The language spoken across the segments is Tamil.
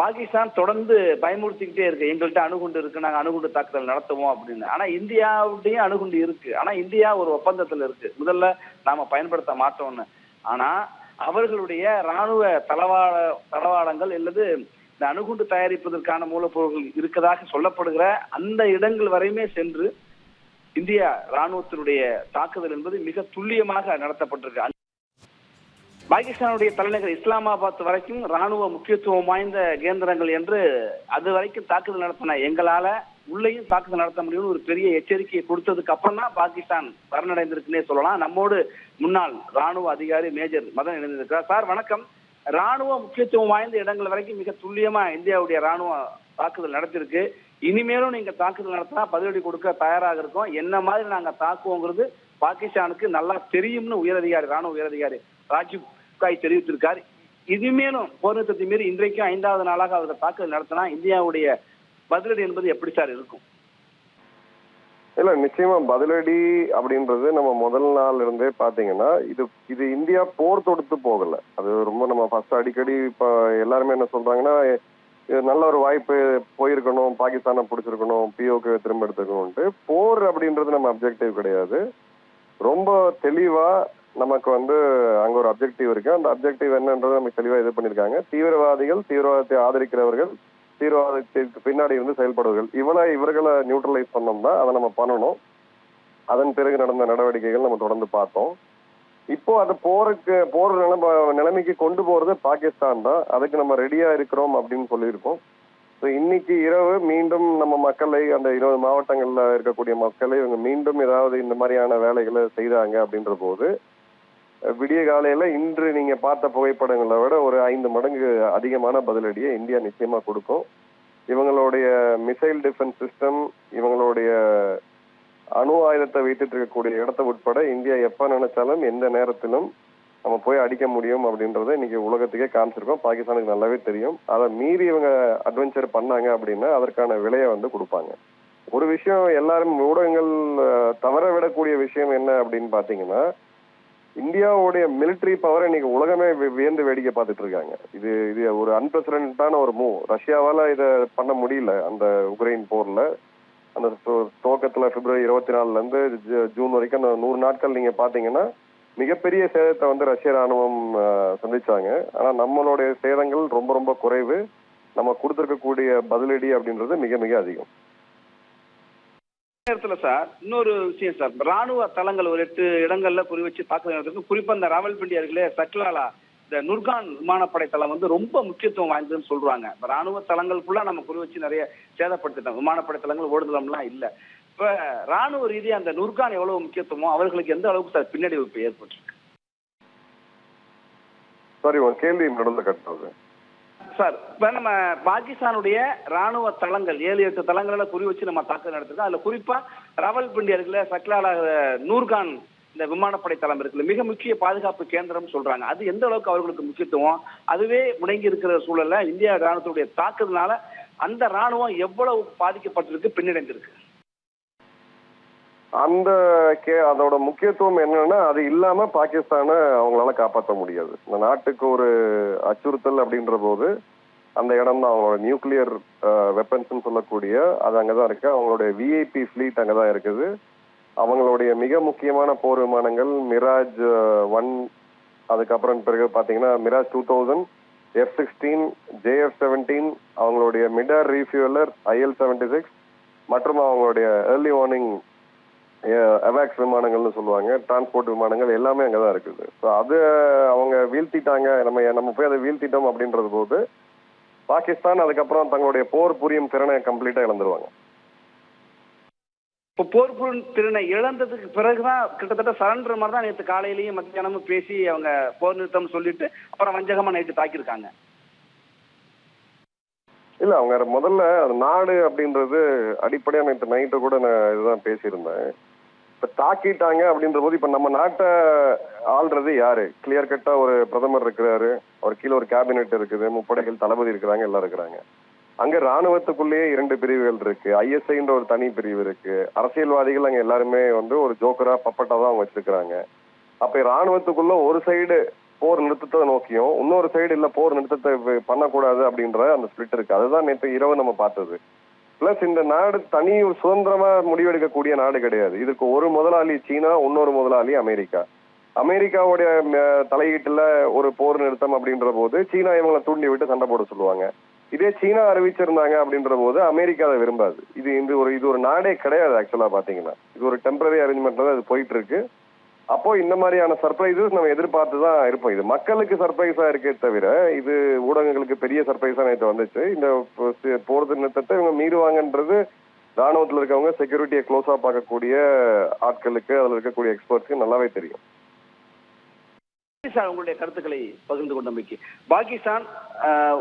பாகிஸ்தான் தொடர்ந்து பயமுறுத்திக்கிட்டே இருக்கு. எங்கள்கிட்ட அணுகுண்டு இருக்கு. நாங்க அணுகுண்டு தாக்குதல் நடத்துவோம் அப்படின்னு. ஆனா இந்தியாவுடையும் அணுகுண்டு இருக்கு. ஆனா இந்தியா ஒரு ஒப்பந்தத்துல இருக்கு. முதல்ல நாம பயன்படுத்த மாட்டோம்னு. ஆனா அவர்களுடைய ராணுவ தளவாட தளவாடங்கள் அல்லது இந்த அணுகுண்டு தயாரிப்பதற்கான மூலப்பொருட்கள் இருக்கதாக சொல்லப்படுகிற அந்த இடங்கள் வரையுமே சென்று இந்தியா ராணுவத்தினுடைய தாக்குதல் என்பது மிக துல்லியமாக நடத்தப்பட்டிருக்கு. பாகிஸ்தானுடைய தலைநகர் இஸ்லாமாபாத் வரைக்கும் ராணுவ முக்கியத்துவம் வாய்ந்த கேந்திரங்கள் என்று அது வரைக்கும் தாக்குதல் நடத்தின எங்களால உள்ளேயும் தாக்குதல் நடத்த முடியும்னு ஒரு பெரிய எச்சரிக்கையை கொடுத்ததுக்கு அப்புறம் தான் பாகிஸ்தான் சரணடைந்திருக்குன்னே சொல்லலாம். நம்மோடு முன்னாள் ராணுவ அதிகாரி மேஜர் மதன் இணைந்திருக்கிறார். சார் வணக்கம். ராணுவ முக்கியத்துவம் வாய்ந்த இடங்கள் வரைக்கும் மிக துல்லியமா இந்தியாவுடைய ராணுவ தாக்குதல் நடத்திருக்கு. இனிமேலும் நீங்க தாக்குதல் நடத்தினா பதிலடி கொடுக்க தயாராக இருக்கோம். என்ன மாதிரி நாங்க தாக்குவோங்கிறது பாகிஸ்தானுக்கு நல்லா தெரியும்னு உயரதிகாரி ராணுவ உயரதிகாரி ராஜீவ் காய் தெரிவித்திருக்கார். இனிமேலும் போர் நிறுத்தத்தை மீறி இன்றைக்கும் ஐந்தாவது நாளாக அவர்கள் தாக்குதல் நடத்தினா இந்தியாவுடைய பதிலடி என்பது எப்படி சார் இருக்கும்? இல்ல நிச்சயமா பதிலடி அப்படின்றது நம்ம முதல் நாள் இருந்தே பாத்தீங்கன்னா இது இது இந்தியா போர் தொடுத்து போகல. அது ரொம்ப நம்ம ஃபர்ஸ்ட் அடிக்கடி இப்ப எல்லாருமே என்ன சொல்றாங்கன்னா இது நல்ல ஒரு வாய்ப்பு போயிருக்கணும் பாகிஸ்தானை பிடிச்சிருக்கணும் பிஓக்கு திரும்ப எடுத்துக்கணும்ட்டு போர் அப்படின்றது நம்ம அப்ஜெக்டிவ் கிடையாது. ரொம்ப தெளிவா நமக்கு வந்து அங்க ஒரு அப்ஜெக்டிவ் இருக்கு. அந்த அப்ஜெக்டிவ் என்னன்றது நமக்கு தெளிவாக இது பண்ணியிருக்காங்க. தீவிரவாதிகள் தீவிரவாதத்தை ஆதரிக்கிறவர்கள் தீவிரவாதத்திற்கு பின்னாடி இருந்து செயல்படுவர்கள் இவனை இவர்களை நியூட்ரலைஸ் பண்ணோம்னா அதை நம்ம பண்ணணும். அதன் பிறகு நடந்த நடவடிக்கைகள் நம்ம தொடர்ந்து பார்த்தோம். இப்போ அது போருக்கு போர் நிலைமை நிலைமைக்கு கொண்டு போறது பாகிஸ்தான் தான். அதுக்கு நம்ம ரெடியா இருக்கிறோம் அப்படின்னு சொல்லியிருக்கோம். ஸோ இன்னைக்கு இரவு மீண்டும் நம்ம மக்களை அந்த இருபது மாவட்டங்கள்ல இருக்கக்கூடிய மக்களை இவங்க மீண்டும் ஏதாவது இந்த மாதிரியான வேலைகளை செய்தாங்க அப்படின்ற போது விடிய காலையில இன்று நீங்க பார்த்த புகைப்படங்களை விட ஒரு ஐந்து மடங்கு அதிகமான பதிலடியை இந்தியா நிச்சயமா கொடுக்கும். இவங்களுடைய மிசைல் டிஃபென்ஸ் சிஸ்டம் இவங்களுடைய அணு ஆயுதத்தை வைத்துட்டு இருக்கக்கூடிய இடத்த உட்பட இந்தியா எப்ப நினைச்சாலும் எந்த நேரத்திலும் நம்ம போய் அடிக்க முடியும் அப்படின்றத இன்னைக்கு உலகத்துக்கே காமிச்சிருக்கோம். பாகிஸ்தானுக்கு நல்லாவே தெரியும். அதை மீறி இவங்க அட்வென்ச்சர் பண்ணாங்க அப்படின்னா அதற்கான விலையை வந்து கொடுப்பாங்க. ஒரு விஷயம் எல்லாரும் ஊடகங்கள் தவற விடக்கூடிய விஷயம் என்ன அப்படின்னு பாத்தீங்கன்னா இந்தியாவுடைய மிலிட்டரி பவர் இன்னைக்கு உலகமே வியந்து வேடிக்கை பார்த்துட்டு இருக்காங்க. இது இது ஒரு அன்பிரசிடென்டான ஒரு மூவ் ரஷ்யாவால் இதை பண்ண முடியல அந்த உக்ரைன் போரில். அந்த துவக்கத்தில் பிப்ரவரி இருபத்தி நாலுலேருந்து ஜூன் வரைக்கும் அந்த நூறு நாட்கள் நீங்கள் பார்த்தீங்கன்னா மிகப்பெரிய சேதத்தை வந்து ரஷ்ய ராணுவம் சந்திச்சாங்க. ஆனால் நம்மளுடைய சேதங்கள் ரொம்ப ரொம்ப குறைவு. நம்ம கொடுத்துருக்கக்கூடிய பதிலடி அப்படின்றது மிக மிக அதிகம். நேரத்துல சார் இன்னொரு விஷயம் சார். ராணுவ தளங்கள் ஒரு எட்டு இடங்கள்ல குறி வச்சு தாக்குதல் குறிப்பா இந்த ராவல்பிண்டி அருகிலே சக்லாலா இந்த நுர்கான் விமானப்படை தளம் வந்து ரொம்ப முக்கியத்துவம் வாய்ந்ததுன்னு சொல்றாங்க. ராணுவ தளங்களுக்குள்ள நம்ம குறி வச்சு நிறைய சேதப்படுத்திட்டோம். விமானப்படை தளங்கள் ஓடுதளம்லாம் இல்ல. இப்ப ராணுவ ரீதியா அந்த நுர்கான் எவ்வளவு முக்கியத்துவமோ அவர்களுக்கு எந்த அளவுக்கு சார் பின்னடைவு இப்ப ஏற்பட்டிருக்கு? சாரி உன் கேள்வி நடுவில் கட்டுறது. சார் இப்ப நம்ம பாகிஸ்தானுடைய ராணுவ தளங்கள் ஏழு எட்டு தளங்கள்ல குறி வச்சு நம்ம தாக்குதல் நடத்திருக்கோம். அதுல குறிப்பா ராவல்பிண்டி இருக்குல்ல சக்லாலா நூர்கான் இந்த விமானப்படை தளம் இருக்குல்ல மிக முக்கிய பாதுகாப்பு கேந்திரம் சொல்றாங்க. அது எந்த அளவுக்கு அவர்களுக்கு முக்கியத்துவம்? அதுவே முடங்கி இருக்கிற சூழல்ல இந்தியா ராணுவத்துடைய தாக்குதல்னால அந்த ராணுவம் எவ்வளவு பாதிக்கப்பட்டிருக்கு பின்னடைந்திருக்கு? அந்த கே அதோட முக்கியத்துவம் என்னன்னா அது இல்லாம பாகிஸ்தானை அவங்களால காப்பாற்ற முடியாது. இந்த நாட்டுக்கு ஒரு அச்சுறுத்தல் அப்படின்ற போது அந்த இடம் தான் அவங்களோட நியூக்ளியர் வெப்பன்ஸ்னு சொல்லக்கூடிய அது அங்கதான் இருக்கு. அவங்களுடைய விஐபி ஃபிளீட் அங்கதான் இருக்குது. அவங்களுடைய மிக முக்கியமான போர் விமானங்கள் மிராஜ் ஒன் அதுக்கப்புறம் பிறகு பாத்தீங்கன்னா Mirage two thousand F sixteen JF seventeen அவங்களுடைய midair refueler IL seventy six மற்றும் அவங்களுடைய ஏர்லி வார்னிங் அவாக்ஸ் விமானங்கள்னு சொல்லுவாங்க. டிரான்ஸ்போர்ட் விமானங்கள் எல்லாமே அங்கதான் இருக்குது. ஸோ அது அவங்க வீழ்த்திட்டாங்க. நம்ம நம்ம போய் அதை வீழ்த்திட்டோம் அப்படின்றது போது பாகிஸ்தான் அதுக்கப்புறம் தங்களுடைய போர் புரியும் திறனை கம்ப்ளீட்டா இழந்துருவாங்க. இப்போ போர் புரியும் திறனை இழந்ததுக்கு பிறகுதான் கிட்டத்தட்ட சரண்டர் மாதிரி தான் நேற்று காலையிலயும் மத்தியானமும் பேசி அவங்க போர் நிறுத்தம் சொல்லிட்டு அப்புறம் வஞ்சகமா நைட்டு தாக்கியிருக்காங்க. இல்ல அவங்க முதல்ல அது நாடு அப்படின்றது அடிப்படையா நேற்று நைட்டு கூட நான் இதுதான் பேசியிருந்தேன். இப்ப தாக்கிட்டாங்க அப்படின்ற போது இப்ப நம்ம நாட்டை ஆள்றது யாரு? கிளியர் கட்டா ஒரு பிரதமர் இருக்கிறாரு அவர் கீழே ஒரு கேபினெட் இருக்குது முப்படைகள் தளபதி இருக்கிறாங்க எல்லாம் இருக்கிறாங்க. அங்க ராணுவத்துக்குள்ளேயே இரண்டு பிரிவுகள் இருக்கு. ஐஎஸ்ஐன்ற ஒரு தனி பிரிவு இருக்கு. அரசியல்வாதிகள் அங்க எல்லாருமே வந்து ஒரு ஜோக்கரா பப்பட்டா தான் அவங்க வச்சிருக்கிறாங்க. அப்ப ராணுவத்துக்குள்ள ஒரு சைடு போர் நிறுத்தத்தை நோக்கியும் இன்னொரு சைடு இல்ல போர் நிறுத்தத்தை பண்ணக்கூடாது அப்படின்ற அந்த ஸ்பிளிட் இருக்கு. அதுதான் நேற்று இரவு நம்ம பார்த்தது. பிளஸ் இந்த நாடு தனி சுதந்திரமா முடிவெடுக்கக்கூடிய நாடு கிடையாது. இதுக்கு ஒரு முதலாளி சீனா இன்னொரு முதலாளி அமெரிக்கா. அமெரிக்காவுடைய தலையீட்டுல ஒரு போர் நிறுத்தம் அப்படின்ற போது சீனா இவங்களை தூண்டி விட்டு சண்டை போட சொல்லுவாங்க. இதே சீனா அறிவிச்சிருந்தாங்க அப்படின்ற போது அமெரிக்கா அதை விரும்பாது. இது இந்த ஒரு இது ஒரு நாடே கிடையாது ஆக்சுவலா பாத்தீங்கன்னா இது ஒரு டெம்பரரி அரேஞ்ச்மெண்ட்ல தான் இது போயிட்டு இருக்கு. அப்போ இந்த மாதிரியான சர்ப்ரைசஸ் நம்ம எதிர்பார்த்து தான் இருப்போம். இது மக்களுக்கு சர்ப்ரைஸா இருக்கே தவிர இது ஊடகங்களுக்கு பெரிய சர்ப்ரைஸா நேற்று வந்துச்சு. இந்த போ- நிறுத்தத்தை இவங்க மீறுவாங்கன்றது ராணுவத்தில் இருக்கவங்க செக்யூரிட்டியை க்ளோஸா பார்க்கக்கூடிய ஆட்களுக்கு அதில் இருக்கக்கூடிய எக்ஸ்பர்ட்ஸ்க்கு நல்லாவே தெரியும். பாகிஸ்தான் உங்களுடைய கருத்துக்களை பகிர்ந்து கொண்டமைக்கு பாகிஸ்தான்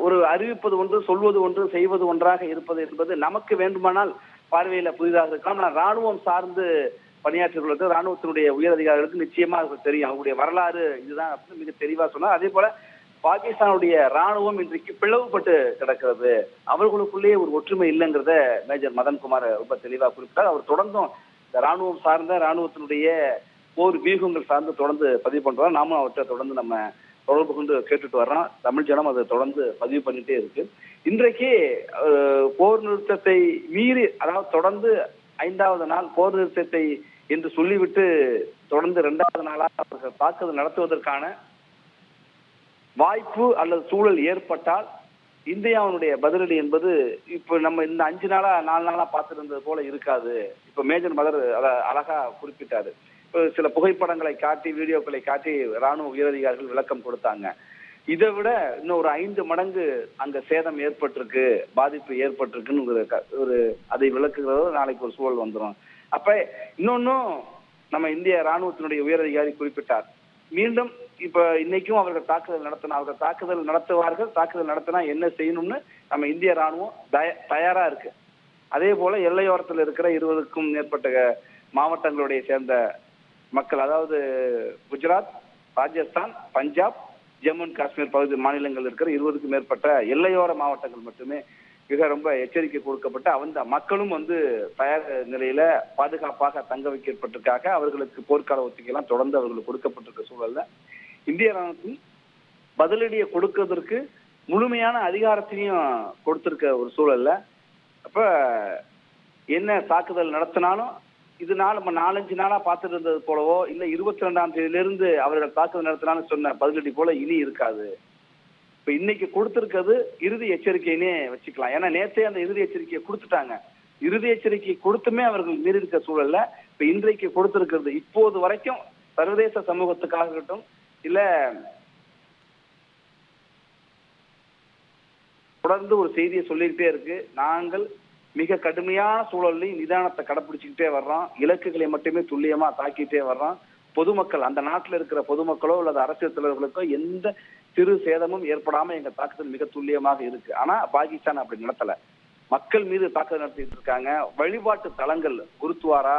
ஒரு அறிவிப்பது ஒன்று சொல்வது ஒன்று செய்வது ஒன்றாக இருப்பது என்பது நமக்கு வேண்டுமானால் பார்வையில புதிதாக இருக்கலாம். ஆனால் ராணுவம் சார்ந்து பணியாற்றுகிறது ராணுவத்தினுடைய உயர் அதிகாரிகளுக்கு நிச்சயமா தெரியும். அவங்களுடைய வரலாறு இதுதான் அப்படின்னு மிக தெளிவா சொன்னார். அதே போல பாகிஸ்தானுடைய ராணுவம் இன்றைக்கு பிளவுபட்டு கிடக்கிறது. அவர்களுக்குள்ளேயே ஒரு ஒற்றுமை இல்லைங்கிறத மேஜர் மதன்குமார் ரொம்ப தெளிவா குறிப்பிட்டார். அவர் தொடர்ந்தும் இந்த ராணுவம் சார்ந்த ராணுவத்தினுடைய போர் வியூகங்கள் சார்ந்து தொடர்ந்து பதிவு பண்றோம் நாமும் அவற்றை தொடர்ந்து நம்ம தொடர்பு கொண்டு கேட்டுட்டு வர்றோம். தமிழ் ஜனம் அதை தொடர்ந்து பதிவு பண்ணிட்டே இருக்கு. இன்றைக்கு போர் நிறுத்தத்தை மீறி அதாவது தொடர்ந்து ஐந்தாவது நாள் போர் நிறுத்தத்தை என்று சொல்லிவிட்டு தொடர்ந்து இரண்டாவது நாளாக அவர்கள் தாக்குதல் நடத்துவதற்கான வாய்ப்பு அல்லது சூழல் ஏற்பட்டால் இந்தியாவினுடைய பதிலடி என்பது இப்ப நம்ம இந்த அஞ்சு நாளா நாலு நாளா பார்த்திருந்தது போல இருக்காது. இப்ப மேஜர் மதர் அதை அழகா குறிப்பிட்டாரு. இப்ப சில புகைப்படங்களை காட்டி வீடியோக்களை காட்டி ராணுவ உயரதிகாரிகள் விளக்கம் கொடுத்தாங்க. இதை விட இன்னும் ஒரு ஐந்து மடங்கு அங்க சேதம் ஏற்பட்டிருக்கு பாதிப்பு ஏற்பட்டிருக்குன்னு க- ஒரு அதை விளக்குகிறதோ நாளைக்கு ஒரு சூழல் வந்துடும் அப்ப இன்னொன்னும் நம்ம இந்திய ராணுவத்தினுடைய உயர் அதிகாரி குறிப்பிட்டார். மீண்டும் இப்ப இன்னைக்கும் அவர்கள் தாக்குதல் நடத்தினா அவர்கள் தாக்குதல் நடத்துவார்கள். தாக்குதல் நடத்தினா என்ன செய்யணும்னு நம்ம இந்திய ராணுவம் தய- தயாரா இருக்கு. அதே போல எல்லையோரத்தில் இருக்கிற இருபதுக்கும் மேற்பட்ட மாவட்டங்களுடைய சேர்ந்த மக்கள் அதாவது குஜராத் ராஜஸ்தான் பஞ்சாப் ஜம்மு அண்ட் காஷ்மீர் பகுதி மாநிலங்கள் இருக்கிற இருபதுக்கும் மேற்பட்ட எல்லையோர மாவட்டங்கள் மட்டுமே மிக ரொம்ப எச்சரிக்கை கொடுக்கப்பட்டு அந்த மக்களும் வந்து தயார் நிலையில பாதுகாப்பாக தங்க வைக்கப்பட்டிருக்காங்க அவர்களுக்கு போர்க்கால ஒத்திகைலாம் தொடர்ந்து அவர்களுக்கு கொடுக்கப்பட்டிருக்க சூழல்ல இந்திய ராணுவத்தின் பதிலடியை கொடுக்கிறதுக்கு முழுமையான அதிகாரத்தையும் கொடுத்திருக்க ஒரு சூழல்ல. அப்ப என்ன தாக்குதல் நடத்தினாலும் இதனால நம்ம நாலஞ்சு நாளா பார்த்துட்டு இருந்தது போலவோ இல்ல இருபத்தி ரெண்டாம் தேதியிலிருந்து அவர்கள் தாக்குதல் நடத்தினாலும் சொன்ன பதிலடி போல இனி இருக்காது. இப்ப இன்னைக்கு கொடுத்திருக்கிறது இறுதி எச்சரிக்கைன்னே வச்சுக்கலாம். ஏன்னா நேத்தே அந்த இறுதி எச்சரிக்கையை கொடுத்துட்டாங்க. இறுதி எச்சரிக்கை கொடுத்துமே அவர்கள் மீறி இருக்க சூழல்ல. இப்ப இன்றைக்கு கொடுத்திருக்கிறது இப்போது வரைக்கும் சர்வதேச சமூகத்துக்காக இருக்கட்டும் இல்ல தொடர்ந்து ஒரு செய்தியை சொல்லிக்கிட்டே இருக்கு. நாங்கள் மிக கடுமையான சூழல்லையும் நிதானத்தை கடைபிடிச்சுக்கிட்டே வர்றோம். இலக்குகளை மட்டுமே துல்லியமா தாக்கிட்டே வர்றோம். பொதுமக்கள் அந்த நாட்டில் இருக்கிற பொதுமக்களோ அல்லது அரசியல் தலைவர்களுக்கோ எந்த சிறு சேதமும் ஏற்படாம எங்க தாக்குதல் மிக துல்லியமாக இருக்கு. ஆனா பாகிஸ்தான் அப்படி நடத்தல. மக்கள் மீது தாக்குதல் நடத்திட்டு இருக்காங்க. வழிபாட்டு தலங்கள் குருத்வாரா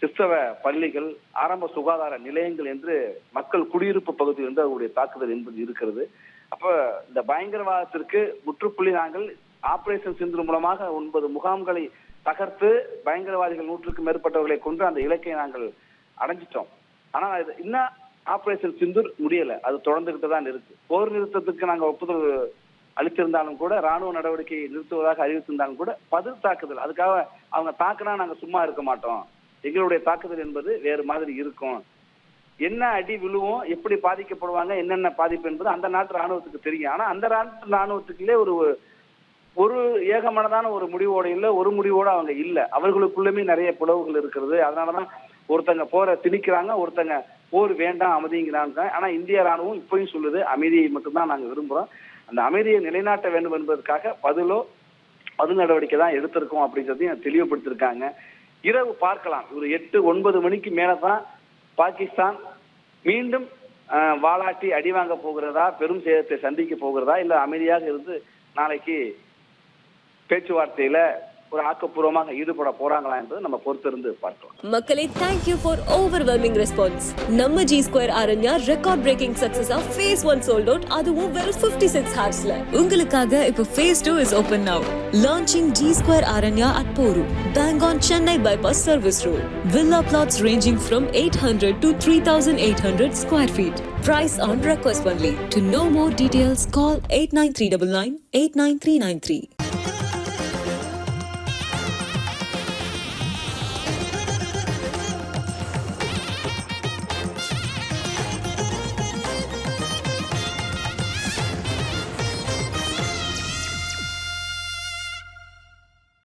கிறிஸ்தவ பள்ளிகள் ஆரம்ப சுகாதார நிலையங்கள் என்று மக்கள் குடியிருப்பு பகுதியில் இருந்து அவருடைய தாக்குதல் என்பது இருக்கிறது. அப்ப இந்த பயங்கரவாதத்திற்கு முற்றுப்புள்ளி நாங்கள் ஆபரேஷன் சிந்து மூலமாக ஒன்பது முகாம்களை தகர்த்து பயங்கரவாதிகள் நூற்றுக்கும் மேற்பட்டவர்களை கொன்று அந்த இலக்கை நாங்கள் அடைஞ்சிட்டோம். ஆனா இது இன்னும் ஆபரேஷன் சிந்தூர் முடியல. அது தொடர்ந்துகிட்டு தான் இருக்கு. போர் நிறுத்தத்துக்கு நாங்க ஒப்புதல் அளித்திருந்தாலும் கூட ராணுவ நடவடிக்கை நிறுத்துவதாக அறிவித்திருந்தாலும் கூட பதில் தாக்குதல். அதுக்காக அவங்க தாக்குனா நாங்க சும்மா இருக்க மாட்டோம். எங்களுடைய தாக்குதல் என்பது வேறு மாதிரி இருக்கும். என்ன அடி விழுவும் எப்படி பாதிக்கப்படுவாங்க என்னென்ன பாதிப்பு என்பது அந்த நாட்டு ராணுவத்துக்கு தெரியும். ஆனா அந்த நாட்டு ராணுவத்துக்குள்ளே ஒரு ஒரு ஏகமனதான ஒரு முடிவோட இல்லை ஒரு முடிவோட அவங்க இல்லை. அவர்களுக்குள்ளுமே நிறைய பிளவுகள் இருக்கிறது. அதனாலதான் ஒருத்தங்க போரை திணிக்கிறாங்க ஒருத்தங்க போர் வேண்டாம் அமைதிங்கிறாங்க. ஆனா இந்திய ராணுவம் இப்பயும் சொல்லுது அமைதியை மட்டும்தான் நாங்க விரும்புறோம். அந்த அமைதியை நிலைநாட்ட வேண்டும் என்பதற்காக பதிலோ பதில் நடவடிக்கை தான் எடுத்திருக்கோம் அப்படிங்கிறதையும் தெளிவுபடுத்திருக்காங்க. இரவு பார்க்கலாம். ஒரு எட்டு ஒன்பது மணிக்கு மேலதான் பாகிஸ்தான் மீண்டும் வாலாட்டி அடி வாங்க போகிறதா பெரும் சேதத்தை சந்திக்க போகிறதா இல்ல அமைதியாக இருந்து நாளைக்கு பேச்சுவார்த்தையில ஒரு ஆக்கப்பூர்வமாக ஈடுபட போறாங்களா என்பதை நம்ம பொறுத்திருந்து பார்க்கலாம். மக்களே thank you for overwhelming response நம்ம G square Aranya record breaking சக்சஸா phase one sold out அதுவும் வெறும் ஃபிஃப்டி சிக்ஸ் ஹார்ஸ்ல உங்களுக்காக இப்போ phase two is open now launching G square Aranya at Porur bang on Chennai bypass service road. Villa plots ranging from 800 to 3800 square feet. Price on request only. To know more details, call 89399 89393.